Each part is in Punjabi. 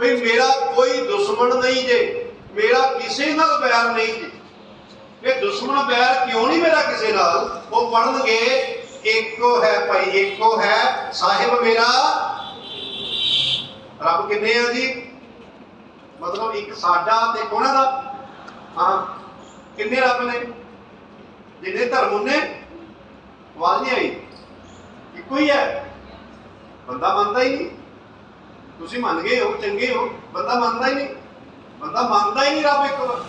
ਵੀ ਮੇਰਾ ਕੋਈ ਦੁਸ਼ਮਣ ਨਹੀਂ ਜੇ, ਮੇਰਾ ਕਿਸੇ ਨਾਲ ਬੈਰ ਨਹੀਂ ਜੇ। ਇਹ ਦੁਸ਼ਮਣ ਬੈਰ ਕਿਉਂ ਨਹੀਂ ਮੇਰਾ ਕਿਸੇ ਨਾਲ? ਉਹ ਪੜਨਗੇ ਇੱਕੋ ਹੈ ਭਾਈ, ਇੱਕੋ ਹੈ ਸਾਹਿਬ ਮੇਰਾ। ਰੱਬ ਕਿੰਨੇ ਆ ਜੀ? ਮਤਲਬ ਇੱਕ ਸਾਡਾ ਤੇ ਕੋਣਾ ਦਾ ਹਾਂ, ਕਿੰਨੇ ਰੱਬ ਨੇ? ਜਿੰਨੇ ਧਰਮ ਨੇ, ਆਵਾਜ਼ ਨਹੀਂ ਆਈ। ਇੱਕੋ ਹੀ ਹੈ। ਬੰਦਾ ਮੰਨਦਾ ਹੀ ਨਹੀਂ। ਤੁਸੀਂ ਮੰਨ ਗਏ ਹੋ, ਚੰਗੇ ਹੋ, ਬੰਦਾ ਮੰਨਦਾ ਹੀ ਨਹੀਂ। ਬੰਦਾ ਮੰਨਦਾ ਹੀ ਨਹੀਂ ਰੱਬ ਇੱਕ ਵਾਰ।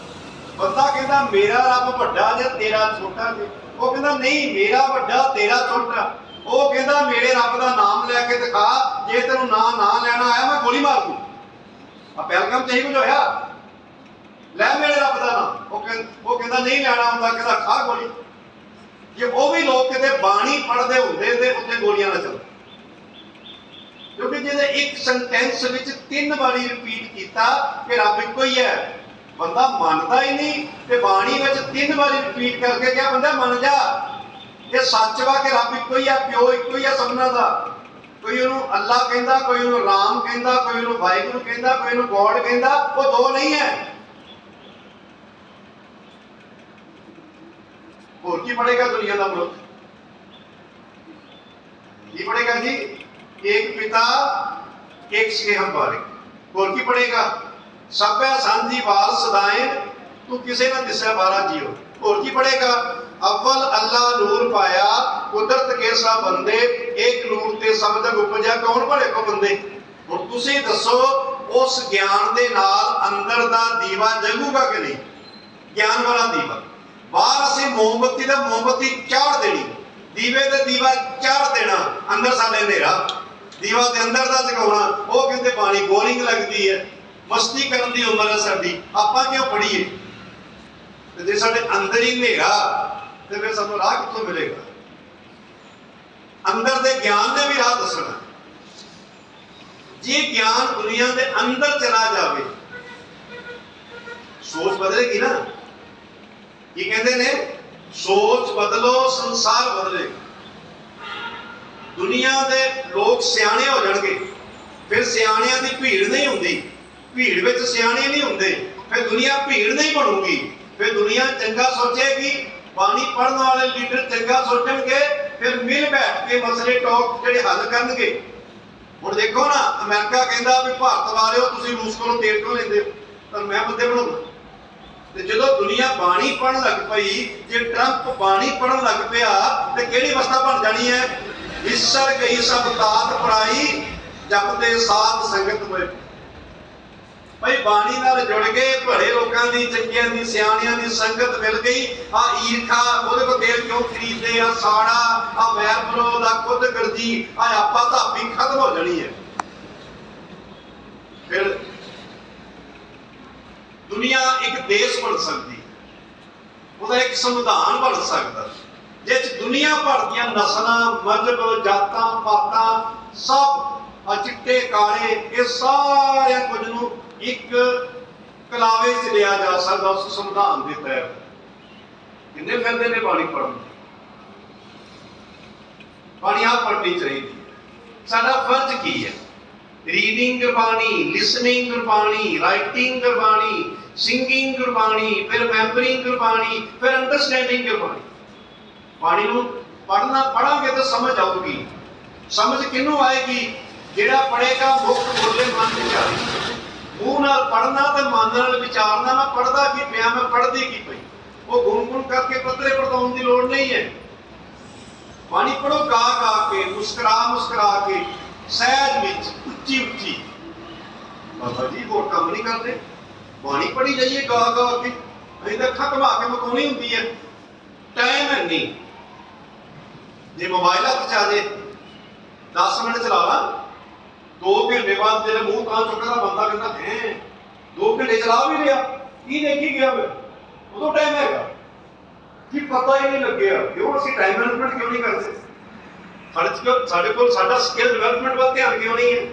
ਬੰਦਾ ਕਹਿੰਦਾ, ਮੇਰਾ ਰੱਬ ਵੱਡਾ ਜਾਂ ਤੇਰਾ ਛੋਟਾ ਜੀ? ਉਹ ਕਹਿੰਦਾ, ਨਹੀਂ, ਮੇਰਾ ਵੱਡਾ, ਤੇਰਾ ਛੋਟਾ। ਉਹ ਕਹਿੰਦਾ, ਮੇਰੇ ਰੱਬ ਦਾ ਨਾਮ ਲੈ ਕੇ ਦਿਖਾ। ਜੇ ਤੈਨੂੰ ਨਾਂ, ਨਾ ਲੈਣਾ ਆਇਆ, ਮੈਂ ਗੋਲੀ ਮਾਰ ਦੂੰ। ਆ ਪਹਿਲਗਮ ਤੇ ਹੀ ਕੁਝ ਹੋਇਆ ਲੈ ਮੇਰੇ ਰੱਬ ਦਾ ਨਾਮ। ਉਹ ਕਹਿੰ- ਉਹ ਕਹਿੰਦਾ, ਨਹੀਂ ਲੈਣਾ ਹੁੰਦਾ ਕਹਿੰਦਾ, ਖਾ ਗੋਲੀ। ਜੇ ਉਹ ਵੀ ਲੋਕ ਕਿਤੇ ਬਾਣੀ ਪੜਦੇ ਹੁੰਦੇ ਤੇ ਉੱਤੇ ਗੋਲੀਆਂ ਨਾ ਚੱਲ ਕਿਉਂਕਿ ਜਿਹਦੇ ਇੱਕ ਸੈਂਟੈਂਸ ਵਿੱਚ ਤਿੰਨ ਵਾਰੀ ਰਿਪੀਟ ਕੀਤਾ ਕਿ ਰੱਬ ਇੱਕੋ ਹੀ ਹੈ। ਬੰਦਾ ਮੰਨਦਾ ਹੀ ਨਹੀਂ ਤੇ ਬਾਣੀ ਵਿੱਚ ਤਿੰਨ ਵਾਰੀ ਰਿਪੀਟ ਕਰਕੇ ਕਿਹਾ, ਬੰਦਾ ਮੰਨ ਜਾ। ਇਹ ਸੱਚ ਵਾ ਕਿ ਰੱਬ ਇੱਕੋ ਹੀ ਆ, ਪਿਓ ਇੱਕੋ ਹੀ ਆ ਸਭਨਾਂ ਦਾ। ਕੋਈ ਉਹਨੂੰ ਅੱਲਾ ਕਹਿੰਦਾ, ਕੋਈ ਉਹਨੂੰ ਰਾਮ ਕਹਿੰਦਾ, ਕੋਈ ਉਹਨੂੰ ਵਾਹਿਗੁਰੂ ਕਹਿੰਦਾ, ਕੋਈ ਉਹਨੂੰ ਗੋਡ ਕਹਿੰਦਾ, ਉਹ ਦੋ ਨਹੀਂ ਹੈ। ਹੋਰ ਕੀ ਪੜੇਗਾ ਦੁਨੀਆ ਦਾ ਮਨੁੱਖ? ਕੀ ਪੜੇਗਾ ਜੀ? ਇੱਕ ਪਿਤਾ ਇੱਕ ਸੇਹਮ ਬਾਰੇ ਹੋਰ ਕੀ ਪੜੇਗਾ ਸਭੈ ਸਾਂਝੀ ਵਾਲ ਸਦਾਏ ਤੂੰ ਕਿਸੇ ਨਾ ਦਿਸਿਆ ਬਾਰਾ ਜੀਓ ਹੋਰ ਕੀ ਪੜੇਗਾ ਅਵਲ ਅੱਲਾ ਨੂਰ ਪਾਇਆ ਕੁਦਰਤ ਕੇ ਸਾ ਬੰਦੇ ਇੱਕ ਨੂਰ ਤੇ ਸਭ ਜਗ ਉਪਜਿਆ ਕੌਣ ਭਲੇ ਕੋ ਬੰਦੇ ਹੁਣ ਤੁਸੀਂ ਦੱਸੋ ਉਸ ਗਿਆਨ ਦੇ ਨਾਲ ਅੰਦਰ ਦਾ ਦੀਵਾ ਜਗੂਗਾ ਕਿ ਨਹੀਂ ਗਿਆਨ ਵਾਲਾ ਦੀਵਾ ਬਾਹਰ ਅਸੀਂ ਮੋਮਬੱਤੀ ਦਾ ਮੋਮਬੱਤੀ ਚਾੜ ਦੇਣੀ ਦੀਵੇ ਤੇ ਦੀਵਾ ਚਾੜ ਦੇਣਾ ਅੰਦਰ ਸਾਡੇ ਹਨੇਰਾ ਦੀਵਾ ਦੇ ਅੰਦਰ ਦਾ ਜਗਾਉਣਾ ਉਹ ਕਹਿੰਦੇ ਬਾਣੀ ਬੋਰਿੰਗ ਲੱਗਦੀ ਹੈ। ਮਸਤੀ ਕਰਨ ਦੀ ਉਮਰ ਹੈ ਸਾਡੀ, ਆਪਾਂ ਕਿਉਂ ਪੜੀਏ ਤੇ ਜੇ ਸਾਡੇ ਅੰਦਰ ਹੀ ਹਨੇਰਾ, ਤੇ ਫਿਰ ਸਾਨੂੰ ਰਾਹ ਕਿੱਥੋਂ ਮਿਲੇਗਾ? ਅੰਦਰ ਦੇ ਗਿਆਨ ਨੇ ਵੀ ਰਾਹ ਦੱਸਣਾ। ਜੇ ਗਿਆਨ ਦੁਨੀਆ ਦੇ ਅੰਦਰ ਚਲਾ ਜਾਵੇ, ਸੋਚ ਬਦਲੇਗੀ ਨਾ। ਕੀ ਕਹਿੰਦੇ ਨੇ? ਸੋਚ ਬਦਲੋ, ਸੰਸਾਰ ਬਦਲੇਗਾ। ਦੁਨੀਆ ਦੇ ਲੋਕ ਸਿਆਣੇ ਹੋ ਜਾਣਗੇ। ਫਿਰ ਸਿਆਣਿਆਂ ਦੀ ਭੀੜ ਨਹੀਂ ਹੁੰਦੀ। ਭੀੜ ਵਿੱਚ ਸਿਆਣੇ ਨਹੀਂ ਹੁੰਦੇ। ਫਿਰ ਦੁਨੀਆ ਭੀੜ ਨਹੀਂ ਬਣੂਗੀ। ਫਿਰ ਦੁਨੀਆ ਚੰਗਾ ਸੋਚੇਗੀ। ਬਾਣੀ ਪੜਨ ਵਾਲੇ ਲੀਡਰ ਚੰਗਾ ਸੋਚਣਗੇ। ਫਿਰ ਮਿਲ ਬੈਠ ਕੇ ਮਸਲੇ ਟੌਕ ਜਿਹੜੇ ਹੱਲ ਕਰਨਗੇ। ਹੁਣ ਦੇਖੋ ਨਾ, ਅਮਰੀਕਾ ਕਹਿੰਦਾ ਵੀ ਭਾਰਤ ਵਾਲਿਓ, ਤੁਸੀਂ ਰੂਸ ਕੋਲੋਂ ਤੇਲ ਕਿਉਂ ਲੈਂਦੇ ਹੋ? ਤਾਂ ਮੈਂ ਬੰਦੇ ਬਣਾਉਂਦਾ। ਤੇ ਜਦੋਂ ਦੁਨੀਆ ਬਾਣੀ ਪੜਨ ਲੱਗ ਪਈ, ਜੇ ਟਰੰਪ ਬਾਣੀ ਪੜਨ ਲੱਗ ਪਿਆ, ਤੇ ਕਿਹੜੀ ਅਵਸਥਾ ਬਣ ਜਾਣੀ ਹੈ? ਵਿਸਰ ਗਈ ਸਭ ਤਾਤ ਪਰਾਈ ਜਪਦੇ ਸਾਧ ਸੰਗਤ ਹੋਏ। ਭਾਈ ਬਾਣੀ ਨਾਲ ਜੁੜ ਗਏ ਭੜੇ ਲੋਕਾਂ ਦੀ, ਚੰਗਿਆਂ ਦੀ, ਸਿਆਣਿਆਂ ਦੀ ਸੰਗਤ ਮਿਲ ਗਈ। ਆ ਈਰਖਾ ਉਹਦੇ ਕੋ ਤੇਲ ਕਿਉਂ ਖਰੀਦਦੇ ਆ? ਸਾੜਾ, ਆ ਵੈਰ ਵਿਰੋਧ, ਆ ਖੁਦ ਗਰਜੀ ਆ ਆਪਾ ਧਾਪੀ ਖਤਮ ਹੋ ਜਾਣੀ ਹੈ। ਫਿਰ ਦੁਨੀਆ ਇੱਕ ਦੇਸ਼ ਬਣ ਸਕਦੀ, ਉਹਦਾ ਇੱਕ ਸੰਵਿਧਾਨ ਬਣ ਸਕਦਾ। ਜਿਸ 'ਚ ਦੁਨੀਆ ਭਰ ਦੀਆਂ ਨਸਲਾਂ, ਮਜ਼ਹਬ, ਜਾਤਾਂ, ਪਾਤਾਂ, ਸਭ ਆ ਚਿੱਟੇ ਕਾਲੇ, ਇਹ ਸਾਰਿਆਂ ਕੁਝ ਨੂੰ ਇੱਕ ਕਲਾਵੇ 'ਚ ਲਿਆ ਜਾ ਸਕਦਾ ਉਸ ਸੰਵਿਧਾਨ ਦੇ ਤਹਿਤ। ਕਿੰਨੇ ਫਿਰਦੇ ਨੇ ਬਾਣੀ ਪੜਨ ਬਾਣੀ ਆ ਪੜ੍ਹਨੀ ਚਾਹੀਦੀ ਸਾਡਾ ਫਰਜ਼ ਕੀ ਹੈ? Reading Gurbani listening Gurbani writing Gurbani singing Gurbani ਫਿਰ ਮੈਮਰਿੰਗ ਗੁਰਬਾਣੀ ਫਿਰ ਅੰਡਰਸਟੈਂਡਿੰਗ ਗੁਰਬਾਣੀ ਬਾਣੀ ਨੂੰ ਪੜਨਾ ਪੜਾਂਗੇ ਤਾਂ ਸਮਝ ਆਊਗੀ। ਸਮਝ ਕਿਹਨੂੰ ਆਏਗੀ? ਜਿਹੜਾ ਪੜੇਗਾ ਮੁਕਤ ਬੋਲੇ ਮਨ ਵਿਚਾਰੀ ਮੂੰਹ ਨਾਲ ਪੜਨਾ ਤੇ ਮਨ ਨਾਲ ਵਿਚਾਰਨਾ, ਮੈਂ ਪੜਦਾ ਕੀ ਪਿਆ, ਮੈਂ ਪੜਦੀ ਕੀ ਪਈ? ਉਹ ਗੁੰਗੁਣ ਕਰਕੇ ਪੱਤਰੇ ਪੜਤਾਉਣ ਦੀ ਲੋੜ ਨਹੀਂ ਹੈ। ਬਾਣੀ ਪੜੋ ਗਾ ਗਾ ਕੇ, ਮੁਸਕਰਾ ਮੁਸਕਰਾ ਕੇ, ਸਹਿਜ ਵਿੱਚ, ਉੱਚੀ ਉੱਚੀ। ਬਾਬਾ ਜੀ, ਹੋਰ ਕੰਮ ਨਹੀਂ ਕਰਦੇ? ਬਾਣੀ ਪੜੀ ਜਾਈਏ, ਗਾ ਗਾ ਕੇ। ਅਸੀਂ ਤਾਂ ਅੱਖਾਂ ਘੁਮਾ ਕੇ ਮਕਾਉਣੀ ਹੁੰਦੀ ਹੈ। ਟਾਈਮ ਹੈ ਨਹੀਂ। ਜੇ ਮੋਬਾਈਲ ਹੱਥ ਚ ਆ ਜੇ 10 ਮਿੰਟ ਚਲਾ ਲਾ 2 ਘੰਟੇ ਬਾਅਦ ਤੇਰੇ ਮੂੰਹ ਕਾਂ ਚੁੱਕਦਾ ਬੰਦਾ ਕਹਿੰਦਾ, ਹੈ 2 ਘੰਟੇ ਚਲਾ ਵੀ ਲਿਆ ਕੀ ਦੇਖੀ ਗਿਆ ਮੈਂ? ਉਦੋਂ ਟਾਈਮ ਹੈਗਾ। ਕੀ ਪਤਾ ਹੀ ਨਹੀਂ ਲੱਗਿਆ। ਕਿਉਂ ਅਸੀਂ ਟਾਈਮ ਮੈਨੇਜਮੈਂਟ ਕਿਉਂ ਨਹੀਂ ਕਰਦੇ? ਸਾਡੇ ਕੋਲ ਸਾਡੇ ਕੋਲ ਸਾਡਾ ਸਕਿੱਲ ਡਿਵੈਲਪਮੈਂਟ ਵੱਲ ਧਿਆਨ ਕਿਉਂ ਨਹੀਂ ਹੈ?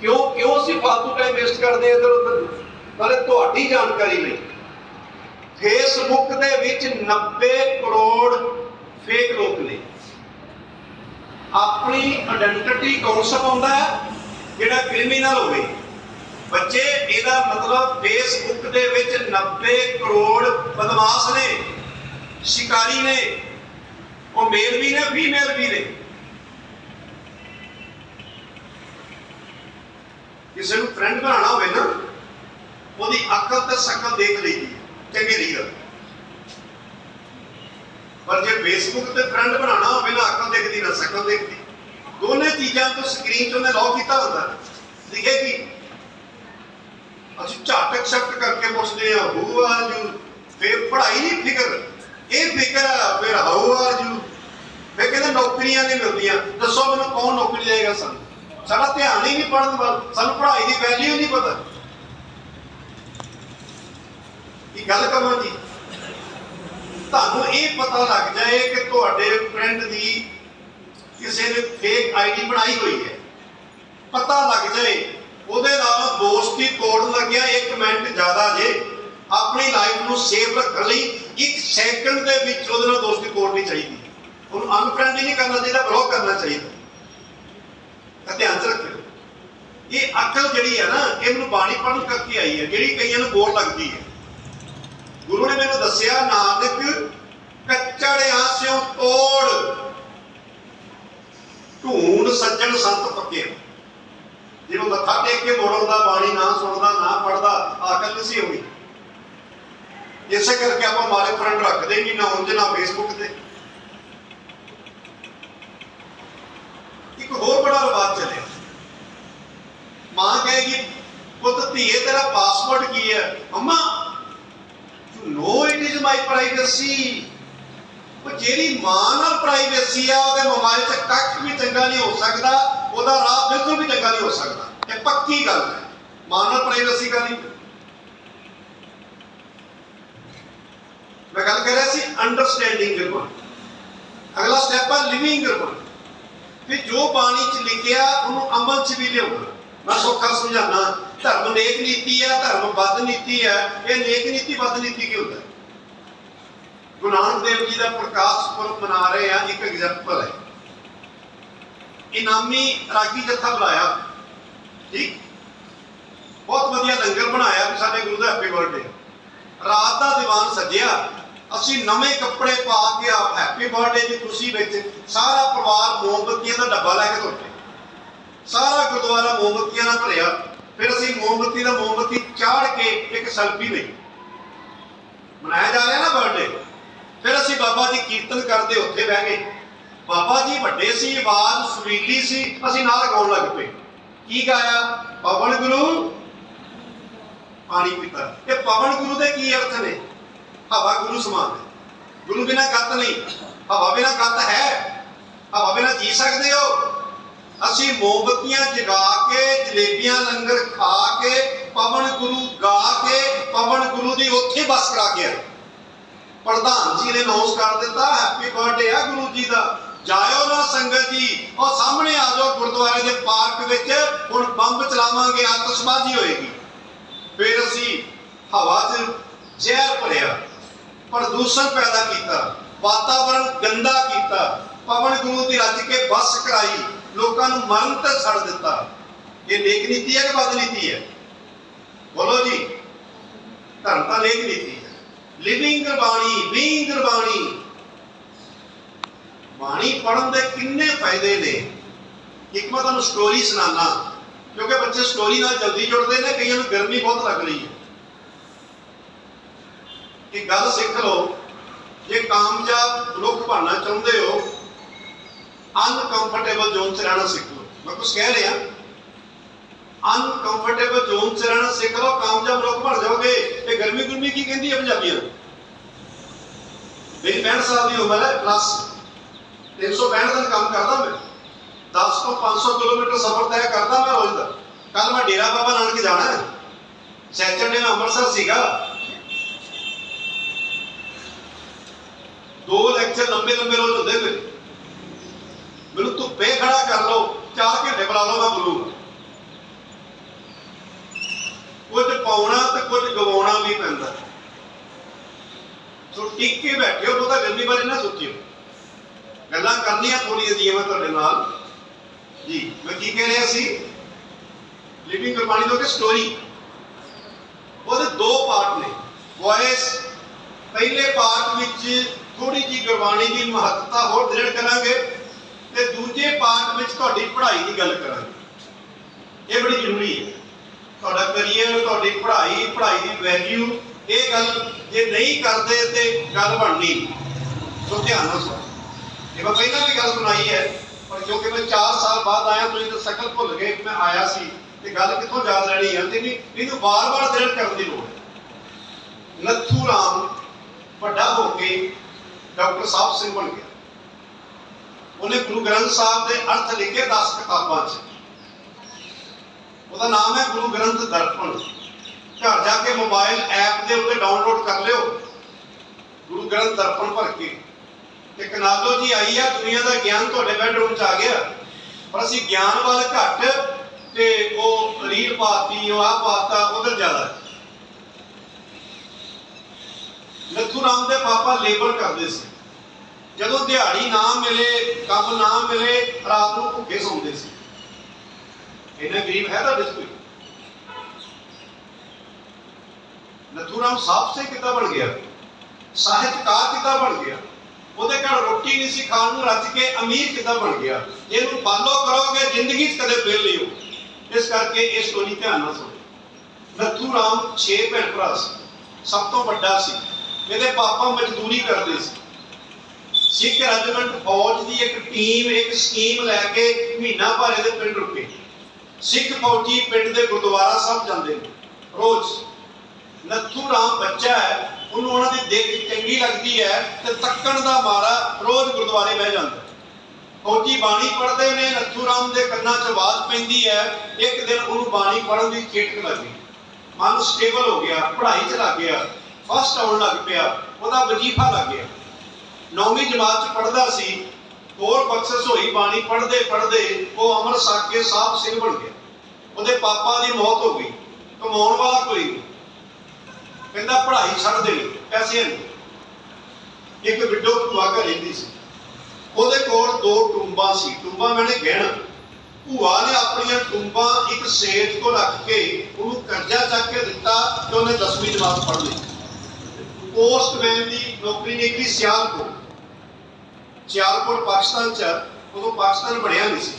ਕਿਉਂ ਕਿਉਂ ਅਸੀਂ ਫालतू ਟਾਈਮ ਵੇਸਟ ਕਰਦੇ ਇਧਰ ਉਧਰ? ਨਾਲੇ ਤੁਹਾਡੀ ਜਾਣਕਾਰੀ ਲਈ ਫੇਸਬੁੱਕ ਦੇ ਵਿੱਚ 90 ਕਰੋੜ ਫੇਕ ਲੋਕ ਨੇ। ਆਪਣੀ ਆਇਡੈਂਟੀਟੀ ਕੌਣ ਛਪਾਉਂਦਾ ਹੈ? ਜਿਹੜਾ ਕ੍ਰਿਮੀਨਲ ਹੋਵੇ। ਬੱਚੇ ਇਹਦਾ ਮਤਲਬ ਫੇਸਬੁੱਕ ਦੇ ਵਿੱਚ 90 ਕਰੋੜ ਬਦਮਾਸ਼ ਨੇ ਸ਼ਿਕਾਰੀ ਨੇ। ਉਹ ਮੇਲ ਵੀ ਨੇ ਫੀਮੇਲ ਵੀ ਨੇ। ਕਿਸੇ ਨੂੰ ਫਰੈਂਡ ਬਣਾਉਣਾ ਹੋਵੇ ਨਾ ਉਹਦੀ ਅਕਲ ਤੇ ਸ਼ਕਲ ਦੇਖ ਲਈਦੀ ਹੈ, ਚੰਗੀ ਨਹੀਂ ਗੱਲ ਪਰ ਜੇ ਫੇਸਬੁੱਕ ਤੇ ਫਰੈਂਡ ਬਣਾਉਣਾ ਹੋਵੇ ਨਾ ਅਕਲ ਦੇਖਦੀ ਨਾ, ਸ਼ਕਲ ਦੇਖਦੀ। ਦੋਨੇ ਚੀਜ਼ਾਂ ਤੋਂ ਸਕਰੀਨ ਤੋਂ ਨੇ ਲੌਕ ਕੀਤਾ ਹੁੰਦਾ। ਦਿਖੇਗੀ ਅਸੀਂ ਝਾਟਕ ਸ਼ਕਤ ਕਰਕੇ ਪੁੱਛਦੇ ਆ ਹੂ ਆਰ ਯੂ ਫਿਰ ਪੜ੍ਹਾਈ ਨਹੀਂ ਫਿਕਰ। ਇਹ ਫਿਕਰ ਆ, ਫਿਰ ਹਾਊ ਆਰ ਯੂ ਫਿਰ ਕਹਿੰਦੇ, ਨੌਕਰੀਆਂ ਨਹੀਂ ਮਿਲਦੀਆਂ। ਦੱਸੋ ਮੈਨੂੰ ਕੌਣ ਨੌਕਰੀ ਦੇਗਾ ਸਾਨੂੰ? ਸਾਡਾ ਧਿਆਨ ਹੀ ਨਹੀਂ ਪੜਨ ਵੱਲ। ਸਾਨੂੰ ਪੜ੍ਹਾਈ ਦੀ ਵੈਲਿਊ ਨਹੀਂ ਪਤਾ। ਇਹ ਗੱਲ ਕਰਾਂ ਜੀ? ਤੁਹਾਨੂੰ ਇਹ ਪਤਾ ਲੱਗ ਜਾਏ ਕਿ ਤੁਹਾਡੇ ਫਰੈਂਡ ਦੀ ਕਿਸੇ ਨੇ ਫੇਕ ਆਈਡੀ ਬਣਾਈ ਹੋਈ ਹੈ। ਪਤਾ ਲੱਗ ਜਾਏ, ਉਹਦੇ ਨਾਲ ਦੋਸਤੀ ਤੋੜਨ ਲੱਗਿਆ ਇੱਕ ਮਿੰਟ ਜ਼ਿਆਦਾ ਜੇ। ਆਪਣੀ ਲਾਈਫ ਨੂੰ ਸੇਫ ਰੱਖਣ ਲਈ ਇੱਕ ਸੈਕਿੰਡ ਦੇ ਵਿੱਚ ਉਹਦੇ ਨਾਲ ਦੋਸਤੀ ਤੋੜਨੀ ਚਾਹੀਦੀ। ਉਹਨੂੰ ਅਨਫ੍ਰੈਂਡਲੀ ਨਹੀਂ ਕਰਨਾ ਚਾਹੀਦਾ ਬਲੌਕ ਕਰਨਾ ਚਾਹੀਦਾ। ਧਿਆਨ ਚ ਰੱਖਿਓ। ਇਹ ਅਕਲ ਜਿਹੜੀ ਹੈ ਨਾ ਇਹ ਮੈਨੂੰ ਬਾਣੀ ਪੜ੍ਹਨ ਕਰਕੇ ਆਈ ਹੈ। ਜਿਹੜੀ ਕਈਆਂ ਨੂੰ ਬੋਰ ਲੱਗਦੀ ਹੈ। ਗੁਰੂ ਨੇ ਮੈਨੂੰ ਦੱਸਿਆ, ਨਾਨਕ ਕੱਚੜਿਆਂ ਸਿਓ ਤੋੜ। ਢੂੰਡ ਸੱਜਣ ਸੰਤ ਪੱਕੇ। ਜਿਹਨੂੰ ਮੱਥਾ ਟੇਕ ਕੇ ਮੋੜਨ ਦਾ ਬਾਣੀ ਨਾ ਸੁਣਦਾ, ਨਾ ਪੜਦਾ ਅਕਲ ਨਹੀਂ ਸੀ ਹੋਣੀ ਇਸੇ ਕਰਕੇ ਆਪਾਂ ਮਾਰੇ ਫਰੈਂਡ ਰੱਖਦੇ ਹੀ ਨਹੀਂ, ਨਾ ਉਂਝ, ਨਾ ਫੇਸਬੁੱਕ ਤੇ। ਇੱਕ ਹੋਰ ਬੜਾ ਰਵਾਜ ਚੱਲਿਆ। ਮਾਂ ਕਹੇਗੀ, ਪੁੱਤ, ਧੀਏ, ਤੇਰਾ ਪਾਸਵਰਡ ਕੀ ਹੈ? ਮੰਮਾ no it is my privacy ਉਹ ਜਿਹੜੀ ਮਾਂ ਨਾਲ ਪ੍ਰਾਈਵੇਸੀ ਆ, ਉਹਦੇ ਮੋਬਾਈਲ 'ਚ ਕੱਖ ਵੀ ਚੰਗਾ ਨਹੀਂ ਹੋ ਸਕਦਾ, ਉਹਦਾ ਰਾਹ ਬਿਲਕੁਲ ਵੀ ਚੰਗਾ ਨਹੀਂ ਹੋ ਸਕਦਾ। ਇਹ ਪੱਕੀ ਗੱਲ ਹੈ। ਮਾਂ ਨਾਲ ਪ੍ਰਾਈਵੇਸੀ ਕਰਨੀ। ਮੈਂ ਗੱਲ ਕਰ ਰਿਹਾ ਸੀ ਅੰਡਰਸਟੈਂਡਿੰਗ ਗੁਰਬਾਣੀ ਅਗਲਾ ਸਟੈਪ ਹੈ ਲਿਵਿੰਗ ਗੁਰਬਾਣੀ ਵੀ ਜੋ ਬਾਣੀ 'ਚ ਲਿਖਿਆ, ਉਹਨੂੰ ਅਮਲ 'ਚ ਵੀ ਲਿਆਉਣਾ। ਮੈਂ ਸੌਖਾ ਸਮਝਾਣਾ ਧਰਮ ਨੇਕ ਨੀਤੀ ਹੈ, ਧਰਮ ਵੱਧ ਨੀਤੀ ਹੈ। ਇਹ ਨੇਕ ਨੀਤੀ ਬਦ ਨੀਤੀ ਕੀ ਹੁੰਦਾ? ਗੁਰੂ ਨਾਨਕ ਦੇਵ ਜੀ ਦਾ ਪ੍ਰਕਾਸ਼ ਪੁਰਬ ਮਨਾ ਰਹੇ ਆ, ਇੱਕ ਐਗਜ਼ਾਮਪਲ ਹੈ। ਇਨਾਮੀ ਰਾਗੀ ਜੱਥਾ ਬੁਲਾਇਆ ਠੀਕ? ਬਹੁਤ ਵਧੀਆ ਲੰਗਰ ਬਣਾਇਆ ਵੀ ਸਾਡੇ ਗੁਰੂ ਦਾ ਹੈਪੀ ਬਰਥਡੇ ਰਾਤ ਦਾ ਦੀਵਾਨ ਸੱਜਿਆ। ਅਸੀਂ ਨਵੇਂ ਕੱਪੜੇ ਪਾ ਕੇ ਆ ਹੈਪੀ ਬਰਥਡੇ ਦੀ ਖੁਸ਼ੀ ਵਿੱਚ ਸਾਰਾ ਪਰਿਵਾਰ ਮੋਮਬੱਤੀਆਂ ਦਾ ਡੱਬਾ ਲੈ ਕੇ ਤੁਰ ਸਾਰਾ ਗੁਰਦੁਆਰਾ ਮੋਮਬੱਤੀਆਂ ਨਾਲ ਭਰਿਆ। ਫਿਰ ਅਸੀਂ ਮੋਮਬੱਤੀ ਦਾ ਮੋਮਬੱਤੀ ਚਾੜ ਕੇ ਇੱਕ ਸੈਲਫੀ ਲਈ। ਮਨਾਇਆ ਜਾ ਰਿਹਾ ਨਾ ਬਰਥਡੇ ਫਿਰ ਅਸੀਂ ਬਾਬਾ ਜੀ ਕੀਰਤਨ ਕਰਦੇ ਉੱਥੇ ਬਹਿ ਗਏ। ਬਾਬਾ ਜੀ ਵੱਡੇ ਸੀ, ਆਵਾਜ਼ ਸੁਰੀਲੀ ਸੀ, ਅਸੀਂ ਨਾਲ ਗਾਉਣ ਲੱਗ ਪਏ। ਕੀ ਗਾਇਆ? ਪਵਨ ਗੁਰੂ, ਪਾਣੀ ਪੀਤਾ। ਇਹ ਪਵਨ ਗੁਰੂ ਦੇ ਕੀ ਅਰਥ ਨੇ? ਹਵਾ ਗੁਰੂ ਸਮਾਨ ਹੈ। ਗੁਰੂ ਬਿਨਾ ਗੱਤ ਨਹੀਂ। ਹਵਾ ਬਿਨਾ ਗੱਤ ਹੈ। ਹਵਾ ਬਿਨਾ ਜੀ ਸਕਦੇ ਹੋ। ਅਸੀਂ ਮੋਮਬੱਤੀਆਂ ਜਗਾ ਕੇ, ਜਲੇਬੀਆਂ ਲੰਗਰ ਖਾ ਕੇ, ਪਵਨ ਗੁਰੂ ਗਾ ਕੇ, ਪਵਨ ਗੁਰੂ ਦੀ ਉੱਥੇ ਬਸ ਕਰਾ ਕੇ ਪ੍ਰਧਾਨ ਜੀ ਨੇ ਅਨਾਉਂਸ ਕਰ ਦਿੱਤਾ ਹੈਪੀ ਬਰਥਡੇ ਆ ਗੁਰੂ ਜੀ ਦਾ। ਜਾਇਓ ਨਾ ਸੰਗਤ ਜੀ, ਉਹ ਸਾਹਮਣੇ ਆ ਜਾਓ ਗੁਰਦੁਆਰੇ ਦੇ ਪਾਰਕ ਵਿੱਚ, ਹੁਣ ਬੰਬ ਚਲਾਵਾਂਗੇ, ਆਤਸ਼ਬਾਜ਼ੀ ਹੋਏਗੀ। ਫਿਰ ਅਸੀਂ ਹਵਾ 'ਚ ਜ਼ਹਿਰ ਭਰਿਆ, ਪ੍ਰਦੂਸ਼ਣ ਪੈਦਾ ਕੀਤਾ, ਵਾਤਾਵਰਣ ਗੰਦਾ ਕੀਤਾ, ਪਵਨ ਗੁਰੂ ਦੀ ਰੱਜ ਕੇ ਬੱਸ ਕਰਾਈ। ਲੋਕਾਂ ਨੂੰ ਮਰਨ ਤੇ ਛੱਡ ਦਿੱਤਾ। ਇਹ ਨੇਕ ਨੀਤੀ ਹੈ ਕਿ ਬਦ ਨੀਤੀ ਹੈ? ਬੋਲੋ ਜੀ, ਧਰਮ ਤਾਂ ਨੇਕ ਨੀਤੀ ਹੈ। Living Gurbani being Gurbani. ਬਾਣੀ ਪੜਨ ਦੇ ਕਿੰਨੇ ਫਾਇਦੇ ਨੇ? ਇੱਕ ਮੈਂ ਤੁਹਾਨੂੰ ਸਟੋਰੀ ਸੁਣਾਣਾ ਕਿਉਂਕਿ ਬੱਚੇ ਸਟੋਰੀ ਨਾਲ ਜਲਦੀ ਜੁੜਦੇ ਨੇ, ਕਈਆਂ ਨੂੰ ਗਰਮੀ ਬਹੁਤ ਲੱਗ ਰਹੀ ਹੈ। ਕਿ ਗੱਲ ਸਿੱਖ ਲਓ, ਜੇ ਕਾਮਯਾਬ ਲੋਕ ਬਣਨਾ ਚਾਹੁੰਦੇ ਹੋ ਅਨਕੰਫਰਟੇਬਲ ਜ਼ੋਨ 'ਚ ਰਹਿਣਾ ਸਿੱਖ ਲਓ। ਮੈਂ ਕੁਝ ਕਹਿ ਰਿਹਾ। ਅਨਕੰਫਰਟੇਬਲ ਜ਼ੋਨ 'ਚ ਰਹਿਣਾ ਸਿੱਖ ਲਓ, ਕਾਮਯਾਬ ਲੋਕ ਬਣ ਜਾਓਗੇ। ਇਹ ਗਰਮੀ ਗੁਰਮੀ ਕੀ ਕਹਿੰਦੀ ਹੈ ਪੰਜਾਬੀਆਂ ਮੇਰੀ 65 ਸਾਲ ਦੀ ਉਮਰ ਹੈ ਪਲੱਸ 365 ਦਿਨ ਕੰਮ ਕਰਦਾ ਮੈਂ। 10 ਤੋਂ 500 ਕਿਲੋਮੀਟਰ ਸਫ਼ਰ ਤੈਅ ਕਰਦਾ ਮੈਂ ਰੋਜ਼ ਦਾ। ਕੱਲ ਮੈਂ ਡੇਰਾ ਬਾਬਾ ਨਾਨਕ ਜਾਣਾ ਹੈ। ਸੈਚਰਡੇ ਨੂੰ ਅੰਮ੍ਰਿਤਸਰ ਸੀਗਾ। ਦੋ ਲੈਕਚਰ ਲੰਬੇ ਲੰਬੇ ਰੋਜ਼ ਹੁੰਦੇ ਮੇਰੇ। ਮੈਨੂੰ ਧੁੱਪੇ ਖੜਾ ਕਰ ਲਓ ਚਾਰ ਘੰਟੇ ਬੁਲਾ ਲਓ ਮੈਂ ਬੋਲੂਗਾ ਕੁਝ ਪਾਉਣਾ ਤੇ ਕੁਝ ਗਵਾਉਣਾ ਵੀ ਪੈਂਦਾ। ਸੋ ਟਿਕ ਕੇ ਬੈਠਿਓ ਬਹੁਤਾ ਗਰਮੀ ਬਾਰੇ ਨਾ ਸੋਚਿਓ। ਗੱਲਾਂ ਕਰਨੀਆਂ ਥੋੜੀਆਂ ਜਿਹੀਆਂ ਮੈਂ ਤੁਹਾਡੇ ਨਾਲ। ਜੀ, ਮੈਂ ਕੀ ਕਹਿ ਰਿਹਾ ਸੀ? ਲਿਵਿੰਗ ਗੁਰਬਾਣੀ ਦਾ ਕਿ ਸਟੋਰੀ ਉਹਦੇ ਦੋ ਪਾਰਟ ਨੇ। ਵੌਇਸ ਪਹਿਲੇ ਪਾਰਟ ਵਿੱਚ ਥੋੜੀ ਜੀ ਗੁਰਬਾਣੀ ਦੀ ਮਹੱਤਤਾ ਹੋਰ ਦ੍ਰਿੜ ਕਰਾਂਗੇ। ਤੇ ਦੂਜੇ ਪਾਰਟ ਵਿੱਚ ਤੁਹਾਡੀ ਪੜ੍ਹਾਈ ਦੀ ਗੱਲ ਕਰਾਂਗੇ। ਇਹ ਬੜੀ ਜ਼ਰੂਰੀ ਹੈ। ਤੁਹਾਡਾ ਕਰੀਅਰ ਤੁਹਾਡੀ ਪੜ੍ਹਾਈ ਪੜ੍ਹਾਈ ਦੀ ਵੈਲਿਊ ਇਹ ਗੱਲ ਜੇ ਨਹੀਂ ਕਰਦੇ ਤੇ ਗੱਲ ਬਣਨੀ ਸੋ ਧਿਆਨ ਨਾਲ ਸੁਣੋ। ਇਹ ਮੈਂ ਪਹਿਲਾਂ ਵੀ ਗੱਲ ਸੁਣਾਈ ਹੈ, ਪਰ ਕਿਉਂਕਿ ਮੈਂ 4 ਸਾਲ ਬਾਅਦ ਆਇਆ, ਤੁਸੀਂ ਤਾਂ ਸ਼ਕਲ ਭੁੱਲ ਗਏ ਮੈਂ ਆਇਆ ਸੀ ਤੇ ਗੱਲ ਕਿੱਥੋਂ ਯਾਦ ਰਹਿਣੀ ਹੈ? ਤੇ ਨਹੀਂ ਇਹਨੂੰ ਵਾਰ-ਵਾਰ ਦ੍ਰਿੜ ਕਰਨ ਦੀ ਲੋੜ ਹੈ। ਨੱਥੂ ਰਾਮ ਵੱਡਾ ਹੋ ਕੇ ਡਾਕਟਰ ਸਾਹਿਬ ਸਿੰਘ ਬਣ ਗਿਆ। ਉਹਨੇ ਗੁਰੂ ਗ੍ਰੰਥ ਸਾਹਿਬ ਦੇ ਅਰਥ ਲਿਖੇ 10 ਕਿਤਾਬਾਂ 'ਚ। ਉਹਦਾ ਨਾਮ ਹੈ ਗੁਰੂ ਗ੍ਰੰਥ ਦਰਪਣ। ਘਰ ਜਾ ਕੇ ਮੋਬਾਈਲ ਐਪ ਦੇ ਉੱਤੇ ਡਾਊਨਲੋਡ ਕਰ ਲਿਓ। ਗੁਰੂ ਗ੍ਰੰਥ ਦਰਪਣ ਭਰ ਕੇ। ਟੈਕਨੋਲੋਜੀ ਆਈ ਆ, ਦੁਨੀਆ ਦਾ ਗਿਆਨ ਤੁਹਾਡੇ ਬੈਡਰੂਮ 'ਚ ਆ ਗਿਆ। ਪਰ ਅਸੀਂ ਗਿਆਨ ਵੱਲ ਘੱਟ ਤੇ ਉਹ ਰੀਲ ਪਾਤੀ, ਉਹ ਆ ਪਾਤਾ, ਉਧਰ ਜ਼ਿਆਦਾ। ਨੱਥੂ ਰਾਮ ਦੇ ਪਾਪਾ ਲੇਬਰ ਕਰਦੇ ਸੀ। ਜਦੋਂ ਦਿਹਾੜੀ ਨਾ ਮਿਲੇ, ਕੰਮ ਨਾ ਮਿਲੇ, ਰਾਤ ਨੂੰ ਭੁੱਖੇ ਸੌਂਦੇ ਸੀ। ਇਹਨਾਂ ਗਰੀਬ ਹੈ ਤਾਂ ਕੋਈ? ਨੱਥੂ ਰਾਮ ਸਾਹਿਬ ਸੇ ਕਿੱਦਾਂ ਬਣ ਗਿਆ? ਸਾਹਿਤਕਾਰ ਕਿੱਦਾਂ ਬਣ ਗਿਆ? ਉਹਦੇ ਘਰ ਰੋਟੀ ਨਹੀਂ ਸੀ, ਖਾਣ ਨੂੰ ਰੱਜ ਕੇ ਅਮੀਰ ਕਿੱਦਾਂ ਬਣ ਗਿਆ? ਇਹਨੂੰ ਫਾਲੋ ਕਰੋਗੇ, ਜ਼ਿੰਦਗੀ 'ਚ ਕਦੇ ਫੇਲ ਨਹੀਂ ਹੋ ਇਸ ਕਰਕੇ ਇਹ ਸਟੋਰੀ ਧਿਆਨ ਨਾਲ ਸੁਣੋ ਨੱਥੂ ਰਾਮ 6 ਭੈਣ ਭਰਾ ਸੀ। ਸਭ ਤੋਂ ਵੱਡਾ ਸੀ। ਇਹਦੇ ਪਾਪਾ ਮਜ਼ਦੂਰੀ ਕਰਦੇ ਸੀ। ਸਿੱਖ ਰੈਜੀਮੈਂਟ ਫੌਜ ਦੀ ਇੱਕ ਟੀਮ, ਇੱਕ ਸਕੀਮ ਲੈ ਕੇ ਮਹੀਨਾ ਭਰ ਇਹਦੇ ਪਿੰਡ ਰੁਕੇ। ਸਿੱਖ ਫੌਜੀ ਪਿੰਡ ਦੇ ਗੁਰਦੁਆਰਾ ਸਾਹਿਬ ਜਾਂਦੇ ਨੇ। ਰੋਜ਼। ਨੱਥੂ ਰਾਮ ਬੱਚਾ ਹੈ, ਉਹਨੂੰ ਉਹਨਾਂ ਦੀ ਦੇਖ ਚੰਗੀ ਲੱਗਦੀ ਹੈ ਤੇ ਤੱਕਣ ਦਾ ਮਾਰਾ ਰੋਜ਼ ਗੁਰਦੁਆਰੇ ਬਹਿ ਜਾਂਦਾ। ਫੌਜੀ ਬਾਣੀ ਪੜ੍ਹਦੇ ਨੇ, ਨੱਥੂ ਰਾਮ ਦੇ ਕੰਨਾਂ 'ਚ ਆਵਾਜ਼ ਪੈਂਦੀ ਹੈ, ਇੱਕ ਦਿਨ ਉਹਨੂੰ ਬਾਣੀ ਪੜ੍ਹਨ ਦੀ ਖੇਟਕ ਲੱਗ। ਗਈ ਮਨ ਸਟੇਬਲ ਹੋ ਗਿਆ, ਪੜ੍ਹਾਈ 'ਚ ਲੱਗ ਗਿਆ ਫਸਟ ਆਉਣ ਲੱਗ ਪਿਆ, ਉਹਦਾ ਵਜ਼ੀਫਾ ਲੱਗ ਗਿਆ। ਨੌਵੀਂ ਜਮਾਤ 'ਚ ਪੜ੍ਹਦਾ ਸੀ, ਹੋਰ ਬਖਸ਼ਿਸ਼ ਹੋਈ ਬਾਣੀ ਪੜ੍ਹਦੇ ਪੜ੍ਹਦੇ ਉਹ ਅਮਰ ਸਾਕ ਕੇ ਸਾਹਿਬ ਸਿੰਘ ਬਣ ਗਿਆ। ਉਹਦੇ ਪਾਪਾ ਦੀ ਮੌਤ ਹੋ ਗਈ, ਕਮਾਉਣ ਵਾਲਾ ਕੋਈ ਨਹੀਂ। ਕਹਿੰਦਾ ਪੜ੍ਹਾਈ ਛੱਡ ਦੇਣੀ ਪੈਸੇ ਨਹੀਂ ਇੱਕ ਵਿਡੋ ਭੂਆ ਘਰ ਰਹਿੰਦੀ ਸੀ। ਉਹਦੇ ਕੋਲ ਦੋ ਟੁੰਬਾਂ ਸੀ, ਟੁੰਬਾਂ ਮੈਨੇ ਗਹਿਣਾ। ਭੂਆ ਨੇ ਆਪਣੀਆਂ ਟੁੰਬਾਂ ਇੱਕ ਸੇਠ ਕੋਲ ਰੱਖ ਕੇ ਉਹਨੂੰ ਕਰਜ਼ਾ ਚੱਕ ਕੇ ਦਿੱਤਾ ਤੇ ਉਹਨੇ 10ਵੀਂ ਜਮਾਤ ਪੜ੍ਹ ਲਈ। ਪੋਸਟਮੈਨ ਦੀ ਨੌਕਰੀ ਨਿਕਲੀ ਸਿਆਲ ਸਿਆਲਕੋਟ ਸਿਆਲਕੋਟ ਪਾਕਿਸਤਾਨ ਚ ਉਦੋਂ ਪਾਕਿਸਤਾਨ ਬਣਿਆ ਨਹੀਂ ਸੀ।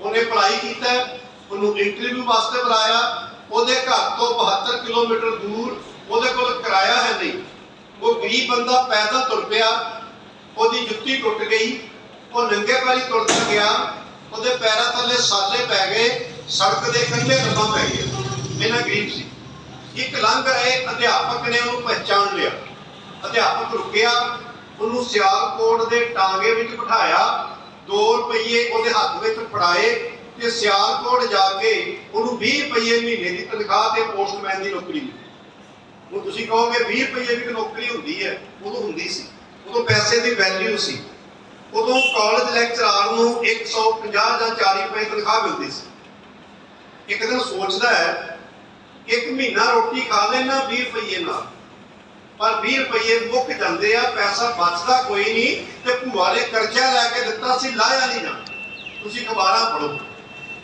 ਉਹਨੇ ਅਪਲਾਈ ਕੀਤਾ, ਉਹਨੂੰ ਇੰਟਰਵਿਊ ਵਾਸਤੇ ਬੁਲਾਇਆ, ਉਹਦੇ ਘਰ ਤੋਂ 72 ਕਿਲੋਮੀਟਰ ਦੂਰ ਉਹਦੇ ਕੋਲ ਕਿਰਾਇਆ ਹੈ ਨਹੀਂ। ਉਹ ਗਰੀਬ ਬੰਦਾ ਪੈਦਲ ਤੁਰ ਪਿਆ, ਉਹਦੀ ਜੁੱਤੀ ਟੁੱਟ ਗਈ, ਉਹ ਨੰਗੇ ਪੈਰੀ ਤੁਰਦਾ ਗਿਆ, ਉਹਦੇ ਪੈਰਾਂ ਥੱਲੇ ਸਾਲੇ ਪੈ ਗਏ, ਸੜਕ ਦੇ ਕੰਢੇ ਲੱਭਾਂ ਪੈ ਗਏ ਇਹਨਾਂ ਗਰੀਬ ਸੀ। ਇੱਕ ਲੰਘ ਰਹੇ ਅਧਿਆਪਕ ਨੇ ਉਹਨੂੰ ਪਹਿਚਾਣ ਲਿਆ। ਅਧਿਆਪਕ ਰੁਕਿਆ ਉਹਨੂੰ ਸਿਆਲਕੋਟ ਦੇ ਟਾਂਗੇ ਵਿੱਚ ਬਿਠਾਇਆ 2 ਰੁਪਏ ਉਹਦੇ ਹੱਥ ਵਿੱਚ ਫੜਾਏ ਤੇ ਸਿਆਲਕੋਟ ਜਾ ਕੇ ਉਹਨੂੰ 20 ਰੁਪਏ ਮਹੀਨੇ ਦੀ ਤਨਖਾਹ ਤੇ ਪੋਸਟਮੈਨ ਦੀ ਨੌਕਰੀ ਮਿਲੀ। ਹੁਣ ਤੁਸੀਂ ਕਹੋਗੇ 20 ਰੁਪਏ ਵੀ ਨੌਕਰੀ ਹੁੰਦੀ ਹੈ, ਉਦੋਂ ਹੁੰਦੀ ਸੀ। ਉਦੋਂ ਪੈਸੇ ਦੀ ਵੈਲਿਊ ਸੀ। ਉਦੋਂ ਕਾਲਜ ਲੈਕਚਰਾਰ ਨੂੰ 150 ਜਾਂ 40 ਰੁਪਏ ਤਨਖਾਹ ਮਿਲਦੀ ਸੀ। ਇੱਕ ਦਿਨ ਸੋਚਦਾ ਹੈ ਇੱਕ ਮਹੀਨਾ ਰੋਟੀ ਖਾ ਲੈਣਾ 20 ਰੁਪਏ ਨਾਲ। ਪਰ 20 ਰੁਪਏ ਮੁੱਕ ਜਾਂਦੇ ਆ, ਪੈਸਾ ਬਚਦਾ ਕੋਈ ਨਹੀਂ ਤੇ ਭੂਆ ਨੇ ਕਰਜ਼ਾ ਲੈ ਕੇ ਦਿੱਤਾ ਸੀ, ਲਾਇਆ ਨਹੀਂ ਨਾ ਤੁਸੀਂ ਅਖਬਾਰਾਂ ਪੜ੍ਹੋ।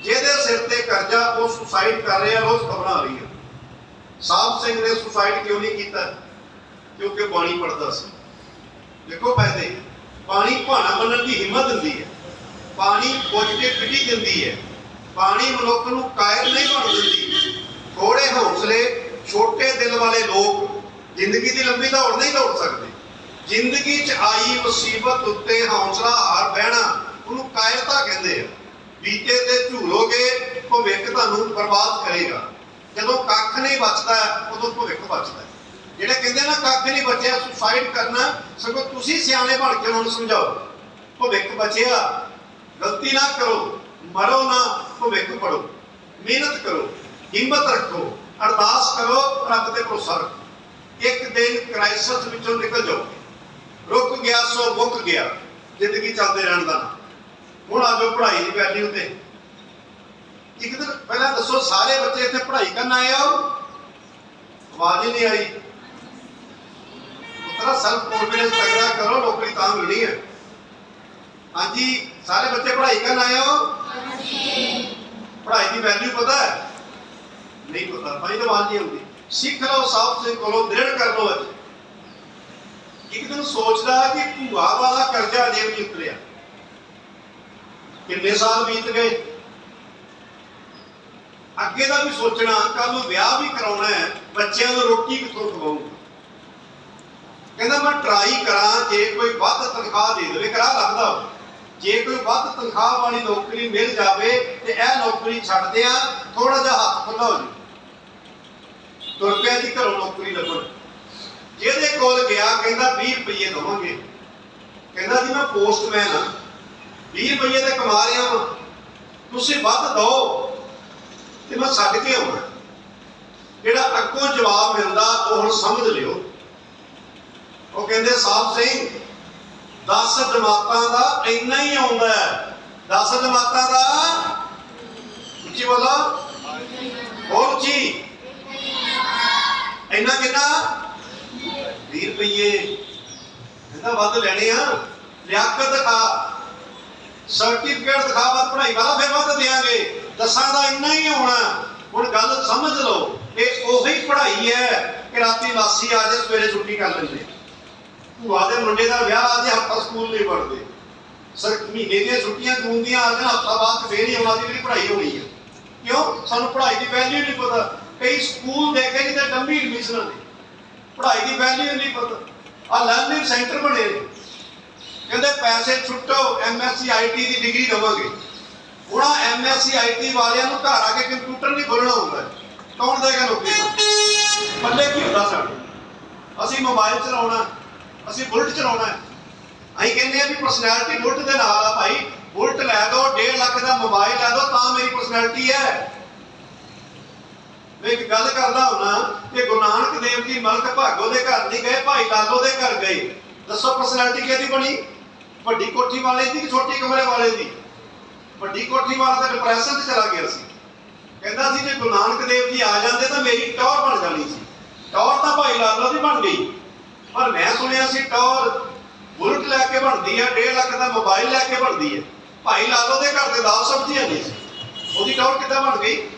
ਜਿਹਦੇ ਸਿਰ ਤੇ ਕਰਜ਼ਾ, ਉਹ ਸੁਸਾਈਡ ਕਰ ਰਿਹਾ, ਰੋਜ਼ ਖਬਰਾਂ ਆ ਰਹੀਆਂ। ਸਾਹਿਬ ਸਿੰਘ ਨੇ ਸੁਸਾਈਡ ਕਿਉਂ ਨਹੀਂ ਕੀਤਾ? ਕਿਉਂਕਿ ਬਾਣੀ ਪੜਦਾ ਸੀ। ਦੇਖੋ ਫਾਇਦੇ। ਪਾਣੀ ਭਾਣਾ ਮੰਨਣ ਦੀ ਹਿੰਮਤ ਦਿੰਦੀ ਹੈ। ਪਾਣੀ ਪੁੱਜ ਕੇ ਪਿੱਟੀ ਦਿੰਦੀ ਹੈ। ਪਾਣੀ ਮਨੁੱਖ ਨੂੰ ਕਾਇਰ ਨਹੀਂ ਬਣ ਦਿੰਦੀ ਥੋੜੇ ਹੌਸਲੇ, ਛੋਟੇ ਦਿਲ ਵਾਲੇ ਲੋਕ ਜ਼ਿੰਦਗੀ ਦੀ ਲੰਬੀ ਦੌੜ ਨਹੀਂ ਦੌੜ ਸਕਦੇ। ਜ਼ਿੰਦਗੀ 'ਚ ਆਈ ਮੁਸੀਬਤ ਉੱਤੇ ਹੌਸਲਾ ਹਾਰ ਬਹਿਣਾ, ਉਹਨੂੰ ਕਾਇਰਤਾ ਕਹਿੰਦੇ ਆ। ਬੀਤੇ ਤੇ ਝੂਲੋਗੇ ਭਵਿੱਖ ਤੁਹਾਨੂੰ ਬਰਬਾਦ ਕਰੇਗਾ। ਜਦੋਂ ਕੱਖ ਨਹੀਂ ਬਚਦਾ, ਉਦੋਂ ਭਵਿੱਖ ਬਚਦਾ ਜਿਹੜੇ ਕਹਿੰਦੇ ਨਾ ਕੱਖ ਨਹੀਂ ਬਚਿਆ ਸੁਸਾਈਡ ਕਰਨਾ, ਸਗੋਂ ਤੁਸੀਂ ਸਿਆਣੇ ਬਣ ਕੇ ਉਹਨਾਂ ਨੂੰ ਸਮਝਾਓ। ਭਵਿੱਖ ਬਚਿਆ, ਗਲਤੀ ਨਾ ਕਰੋ, ਮਰੋ ਨਾ ਭਵਿੱਖ ਪੜੋ ਮਿਹਨਤ ਕਰੋ, ਹਿੰਮਤ ਰੱਖੋ, ਅਰਦਾਸ ਕਰੋ, ਰੱਬ ਤੇ ਭਰੋਸਾ ਰੱਖੋ। ਇੱਕ ਦਿਨ ਕ੍ਰਾਈਸਿਸ ਵਿੱਚੋਂ ਨਿਕਲ ਜਾਓ। ਰੁਕ ਗਿਆ ਸੋ ਮੁੱਕ ਗਿਆ। ਜ਼ਿੰਦਗੀ ਚੱਲਦੇ ਰਹਿਣ ਦਾ ਹੁਣ ਆ ਜਾਓ ਪੜ੍ਹਾਈ ਦੀ ਵੈਲਿਊ ਤੇ। ਇੱਕ ਦਿਨ ਪਹਿਲਾਂ ਦੱਸੋ ਸਾਰੇ ਬੱਚੇ ਇੱਥੇ ਪੜ੍ਹਾਈ ਕਰਨ ਆਏ ਹੋ? ਆਵਾਜ਼ ਹੀ ਨਹੀਂ ਆਈ। ਉਤਰਾ ਸੈਲਫ ਕੌਨਫੀਡੈਂਸ ਤਗੜਾ ਕਰੋ ਨੌਕਰੀ ਤਾਂ ਮਿਲਣੀ ਹੈ। ਹਾਂਜੀ ਸਾਰੇ ਬੱਚੇ ਪੜ੍ਹਾਈ ਕਰਨ ਆਏ ਹੋ? ਹਾਂਜੀ। ਪੜ੍ਹਾਈ ਦੀ ਵੈਲਿਊ ਪਤਾ ਹੈ? ਨਹੀਂ ਪਤਾ ਭਾਈ ਤਾਂ ਆਵਾਜ਼ ਨਹੀਂ ਆਉਂਦੀ। ਸਿੱਖ ਲਓ ਸਾਹਿਬ ਸਿੰਘ ਕੋਲੋਂ ਦ੍ਰਿੜ ਕਰ ਲਓ ਅੱਜ। ਇੱਕ ਦਿਨ ਸੋਚਦਾ ਕਿ ਭੂਆ ਵਾਲਾ ਕਰਜ਼ਾ ਅਜੇ ਵੀ ਉਤਰਿਆ। ਕਿੰਨੇ ਸਾਲ ਬੀਤ ਗਏ। ਅੱਗੇ ਦਾ ਵੀ ਸੋਚਣਾ ਕੱਲ ਨੂੰ ਵਿਆਹ ਵੀ ਕਰਾਉਣਾ ਹੈ, ਬੱਚਿਆਂ ਨੂੰ ਰੋਟੀ ਕਿੱਥੋਂ ਖਵਾਉਂਗਾ? ਕਹਿੰਦਾ, ਮੈਂ ਟਰਾਈ ਕਰਾਂ, ਜੇ ਕੋਈ ਵੱਧ ਤਨਖਾਹ ਦੇ ਦੇਵੇ, ਕਰਾ ਲੱਗਦਾ ਜੇ ਕੋਈ ਵੱਧ ਤਨਖਾਹ ਵਾਲੀ ਨੌਕਰੀ ਮਿਲ ਜਾਵੇ ਤੇ ਇਹ ਨੌਕਰੀ ਛੱਡਦੇ ਆ ਥੋੜਾ ਜਿਹਾ ਹੱਥ ਖੁੱਲਾ ਹੋ ਜਾਊ ਤੁਰ ਪਿਆ ਜੀ, ਘਰੋਂ ਨੌਕਰੀ ਲੱਭਣ। ਜਿਹਦੇ ਕੋਲ ਗਿਆ, ਕਹਿੰਦਾ 20 ਰੁਪਏ ਦਵਾਂਗੇ। ਕਹਿੰਦਾ ਜੀ, ਮੈਂ ਪੋਸਟਮੈਨ ਆ। 20 ਰੁਪਏ ਤੇ ਕਮਾ ਰਿਹਾ ਵਾਂ। ਤੁਸੀਂ ਵੱਧ ਦਿਓ ਤੇ ਮੈਂ ਛੱਡ ਕੇ ਆਉਣਾ। ਜਿਹੜਾ ਅੱਗੋਂ ਜਵਾਬ ਮਿਲਦਾ, ਉਹ ਹੁਣ ਸਮਝ ਲਿਓ। ਉਹ ਕਹਿੰਦੇ ਸਾਹਿਬ ਸਿੰਘ 10 ਜਮਾਤਾਂ ਦਾ ਇੰਨਾ ਹੀ ਆਉਂਦਾ ਹੈ। 10 ਜਮਾਤਾਂ ਦਾ ਉੱਚੀ ਬੋਲੋ। ਹੋਰ ਉੱਚੀ। ਕਿੰਨਾ? 20 ਰੁਪਏ ਇਹਦਾ ਵੱਧ ਲੈਣੇ ਆ। ਲਿਆਕਤ ਦਿਖਾ। ਸਰਟੀਫਿਕੇਟ ਦਿਖਾ, ਵੱਧ ਪੜਾਈ ਵਾਲਾ ਫਿਰ ਵੱਧ ਦੇਾਂਗੇ ਦਸਾਂ ਦਾ ਇੰਨਾ ਹੀ ਆਉਣਾ ਹੁਣ ਗੱਲ ਸਮਝ ਲਓ, ਇਹ ਉਹੀ ਪੜ੍ਹਾਈ ਹੈ ਕਿ ਰਾਤੀ ਵਾਸੀ ਆ ਜਾ ਸਵੇਰੇ ਛੁੱਟੀ ਕਰ ਲੈਂਦੇ। ਭੂਆ ਦੇ ਮੁੰਡੇ ਦਾ ਵਿਆਹ ਆ ਜੇ ਹਫਤਾ ਸਕੂਲ ਨਹੀਂ ਪੜ੍ਹਦੇ। ਸਰ, ਮਹੀਨੇ ਦੀਆਂ ਛੁੱਟੀਆਂ ਜੂਨ ਦੀਆਂ ਆ ਜਾਣ ਹਫਤਾ ਬਾਅਦ ਫੇਰ ਹੀ ਉਹਨਾਂ ਦੀ ਵੀ ਪੜ੍ਹਾਈ ਹੋਣੀ ਹੈ ਕਿਉਂ? ਸਾਨੂੰ ਪੜ੍ਹਾਈ ਦੀ ਵੈਲਿਊ ਨਹੀਂ ਪਤਾ। ਕਈ ਸਕੂਲ ਦੇਖੇ ਜਿੱਥੇ ਡੰਮੀ ਐਡਮਿਸ਼ਨਾਂ ਨੇ ਪੜ੍ਹਾਈ ਦੀ ਵੈਲਿਊ ਨਹੀਂ ਪਤਾ। ਆ ਲਰਨਿੰਗ ਸੈਂਟਰ ਬਣੇ ਕਹਿੰਦੇ ਪੈਸੇ ਛੁੱਟੋ ਐਮਐਸਸੀ ਆਈਟੀ ਦੀ ਡਿਗਰੀ ਦਵਾਂਗੇ। ਉਹਨਾਂ ਐਮਐਸਸੀ ਆਈਟੀ ਵਾਲਿਆਂ ਨੂੰ ਘਰ ਆ ਕੇ ਕੰਪਿਊਟਰ ਨਹੀਂ ਖੋਲਣਾ ਹੁੰਦਾ। ਕੌਣ ਦੇਗਾ ਨੌਕਰੀ ਪੱਲੇ ਕੀ ਹੁੰਦਾ ਸਾਡੇ? ਅਸੀਂ ਮੋਬਾਈਲ ਚਲਾਉਣਾ, ਅਸੀਂ ਬੁਲਟ ਚਲਾਉਣਾ। ਅਸੀਂ ਕਹਿੰਦੇ ਆ ਵੀ ਪਰਸਨੈਲਿਟੀ ਬੁਲਟ ਦੇ ਨਾਲ ਆ ਭਾਈ। ਬੁਲਟ ਲੈ ਦੋ 1.5 ਲੱਖ ਦਾ ਮੋਬਾਈਲ ਲੈ ਦੋ, ਤਾਂ ਮੇਰੀ ਪਰਸਨੈਲਿਟੀ ਹੈ। ਮੈਂ ਇੱਕ ਗੱਲ ਕਰਦਾ ਹੁਣਾ ਕਿ ਗੁਰੂ ਨਾਨਕ ਦੇਵ ਜੀ ਮਲਕ ਭਾਗੋ ਦੇ ਘਰ ਨਹੀਂ ਗਏ, ਭਾਈ ਲਾਲੋ ਦੇ ਘਰ ਗਏ। ਦੱਸੋ ਪਰਸਨੈਲਿਟੀ ਕਿਹਦੀ ਬਣੀ? ਵੱਡੀ ਕੋਠੀ ਵਾਲੇ ਦੀ ਕਿ ਛੋਟੀ ਕਮਰੇ ਵਾਲੇ ਦੀ? ਵੱਡੀ ਕੋਠੀ ਵਾਲਾ ਤਾਂ ਡਿਪਰੈਸ਼ਨ 'ਚ ਚਲਾ ਗਿਆ ਸੀ। ਕਹਿੰਦਾ ਸੀ, ਜੇ ਗੁਰੂ ਨਾਨਕ ਦੇਵ ਜੀ ਆ ਜਾਂਦੇ ਤਾਂ ਮੇਰੀ ਟੌਰ ਬਣ ਜਾਣੀ ਸੀ। ਟੌਰ ਤਾਂ ਭਾਈ ਲਾਲੋ ਦੀ ਬਣ ਗਈ। ਪਰ ਮੈਂ ਸੁਣਿਆ ਸੀ, ਟੌਰ ਬੁਲਟ ਲੈ ਕੇ ਬਣਦੀ ਹੈ 1.5 ਲੱਖ ਦਾ ਮੋਬਾਈਲ ਲੈ ਕੇ ਬਣਦੀ ਹੈ ਭਾਈ ਲਾਲੋ ਦੇ ਘਰ ਦੇ ਦਾਲ ਸਬਜ਼ੀਆਂ ਨਹੀਂ ਸੀ। ਉਹਦੀ ਟੌਰ ਕਿੱਦਾਂ ਬਣ ਗਈ?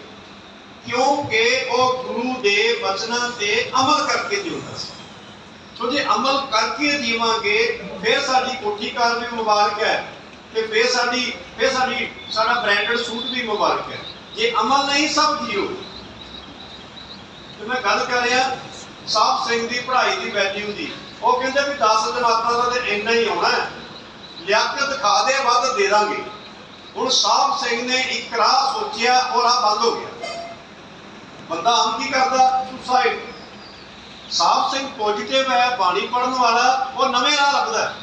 ਕਿਉਂਕਿ ਉਹ ਗੁਰੂ ਦੇ ਵਚਨਾਂ ਤੇ ਅਮਲ ਕਰਕੇ ਜਿਉਂਦਾ ਸੀ। ਸੋ ਜੇ ਅਮਲ ਕਰਕੇ ਜੀਵਾਂਗੇ, ਫਿਰ ਸਾਡੀ ਕੋਠੀ ਕਾਰ ਵੀ ਮੁਬਾਰਕ ਹੈ ਤੇ ਫਿਰ ਸਾਡੀ ਫਿਰ ਸਾਡੀ, ਸਾਡਾ ਬ੍ਰਾਂਡਡ ਸੂਟ ਵੀ ਮੁਬਾਰਕ ਹੈ। ਜੇ ਅਮਲ ਨਹੀਂ ਸਭ ਜੀਓ, ਤੇ ਮੈਂ ਗੱਲ ਕਰ ਰਿਹਾ ਸਾਹਿਬ ਸਿੰਘ ਦੀ ਪੜ੍ਹਾਈ ਦੀ ਵੈਲਿਊ ਦੀ। ਉਹ ਕਹਿੰਦੇ ਵੀ 10 ਜਮਾਤਾਂ ਦਾ ਤੇ ਇੰਨਾ ਹੀ ਆਉਣਾ ਹੈ। ਲਿਆਕਤ ਖਾ ਦੇ, ਵੱਧ ਦੇ ਦਾਂਗੇ। ਹੁਣ ਸਾਹਿਬ ਸਿੰਘ ਨੇ ਇੱਕ ਰਾਹ ਸੋਚਿਆ, ਉਹ ਰਾਹ ਬੰਦ ਹੋ ਗਿਆ। ਬੰਦਾ ਆਮ ਕੀ ਕਰਦਾ? ਸੁਸਾਈਡ ਸਾਹਿਬ ਸਿੰਘ ਪੋਜ਼ਿਟਿਵ ਹੈ, ਬਾਣੀ ਪੜਨ ਵਾਲਾ, ਉਹ ਨਵੇਂ ਰਾਹ ਲੱਭਦਾ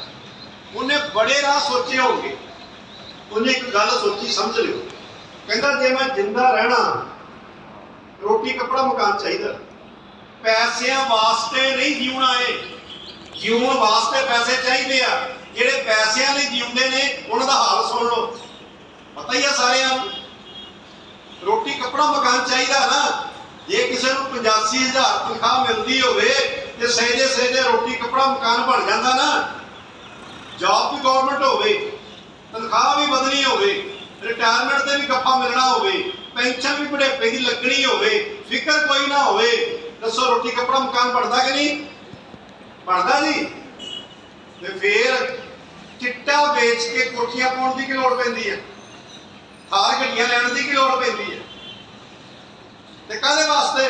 ਉਹਨੇ ਬੜੇ ਰਾਹ ਸੋਚੇ ਹੋਣਗੇ। ਉਹਨੇ ਇੱਕ ਗੱਲ ਸੋਚੀ, ਸਮਝ ਲਿਓ। ਕਹਿੰਦਾ, ਜੇ ਮੈਂ ਜਿੰਦਾ ਰਹਿਣਾ, ਰੋਟੀ, ਕੱਪੜਾ, ਮਕਾਨ ਚਾਹੀਦਾ। ਪੈਸਿਆਂ ਵਾਸਤੇ ਨਹੀਂ ਜਿਉਣਾ ਏ ਜਿਉਣ ਵਾਸਤੇ ਪੈਸੇ ਚਾਹੀਦੇ ਆ। ਜਿਹੜੇ ਪੈਸਿਆਂ ਲਈ ਜਿਉਂਦੇ ਨੇ, ਉਹਨਾਂ ਦਾ ਹਾਲ ਸੁਣ ਲਓ। ਪਤਾ ਹੀ ਆ ਸਾਰਿਆਂ ਨੂੰ। ਰੋਟੀ, ਕੱਪੜਾ, ਮਕਾਨ ਚਾਹੀਦਾ ਨਾ। ਜੇ ਕਿਸੇ ਨੂੰ 85000 ਤਨਖਾਹ ਮਿਲਦੀ ਹੋਵੇ ਤੇ ਸਹਿਜੇ ਸਹਿਜੇ ਰੋਟੀ ਕੱਪੜਾ ਮਕਾਨ ਬਣ ਜਾਂਦਾ ਨਾ ਜੌਬ ਵੀ ਗਵਰਨਮੈਂਟ ਹੋਵੇ, ਤਨਖਾਹ ਵੀ ਵਧਣੀ ਹੋਵੇ ਰਿਟਾਇਰਮੈਂਟ ਤੇ ਵੀ ਗੱਫਾ ਮਿਲਣਾ ਹੋਵੇ, ਪੈਨਸ਼ਨ ਵੀ ਬੁਢੇਪੇ ਦੀ ਲੱਗਣੀ ਹੋਵੇ, ਫਿਕਰ ਕੋਈ ਨਾ ਹੋਵੇ, ਦੱਸੋ ਰੋਟੀ ਕੱਪੜਾ ਮਕਾਨ ਬਣਦਾ ਕਿ ਨਹੀਂ? ਬਣਦਾ ਜੀ। ਤੇ ਫੇਰ ਚਿੱਟਾ ਵੇਚ ਕੇ ਕੋਠੀਆਂ ਪਾਉਣ ਦੀ ਕੀ ਲੋੜ ਪੈਂਦੀ ਹੈ? ਥਾਰ ਗੱਡੀਆਂ ਲੈਣ ਦੀ ਕੀ ਲੋੜ ਪੈਂਦੀ ਹੈ? ਤੇ ਕਾਹਦੇ ਵਾਸਤੇ?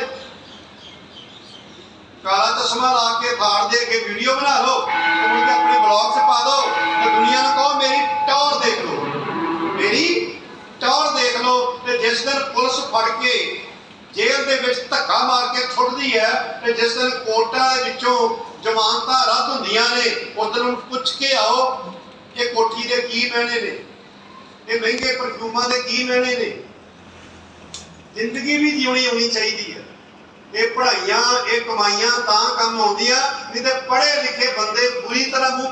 ਕਾਲਾ ਚਸ਼ਮਾ ਲਾ ਕੇ ਥਾਰ ਦੇ ਕੇ ਵੀਡੀਓ ਬਣਾ ਲਓ ਤੇ ਮੁੜ ਕੇ ਆਪਣੇ ਬਲੌਗ 'ਚ ਪਾ ਦਿਓ ਤੇ ਦੁਨੀਆ ਨੂੰ ਕਹੋ, ਮੇਰੀ ਟੌਰ ਦੇਖ ਲਓ। ਮੇਰੀ ਟੌਰ ਦੇਖ ਲਓ ਤੇ ਜਿਸ ਦਿਨ ਪੁਲਿਸ ਫੜ ਕੇ ਜੇਲ੍ਹ ਦੇ ਵਿੱਚ ਧੱਕਾ ਮਾਰ ਕੇ ਛੁੱਟਦੀ ਹੈ ਤੇ ਜਿਸ ਦਿਨ ਕੋਰਟਾਂ ਦੇ ਵਿੱਚੋਂ ਜ਼ਮਾਨਤਾਂ ਰੱਦ ਹੁੰਦੀਆਂ ਨੇ ਉਦੋਂ ਨੂੰ ਪੁੱਛ ਕੇ ਆਓ ਇਹ ਕੋਠੀ ਦੇ ਕੀ ਮਹਿਣੇ ਨੇ, ਇਹ ਮਹਿੰਗੇ ਪਰਫਿਊਮਾਂ ਦੇ ਕੀ ਮਹਿਣੇ ਨੇ। ਜ਼ਿੰਦਗੀ ਵੀ ਜਿਉਣੀ ਆਉਣੀ ਚਾਹੀਦੀ ਹੈ। ਇਹ ਪੜ੍ਹਾਈਆਂ, ਇਹ ਕਮਾਈਆਂ ਤਾਂ ਕੰਮ ਆਉਂਦੀਆਂ, ਨਹੀਂ ਤੇ ਪੜ੍ਹੇ ਲਿਖੇ ਬੰਦੇ ਪੂਰੀ ਤਰ੍ਹਾਂ ਮੂੰਹ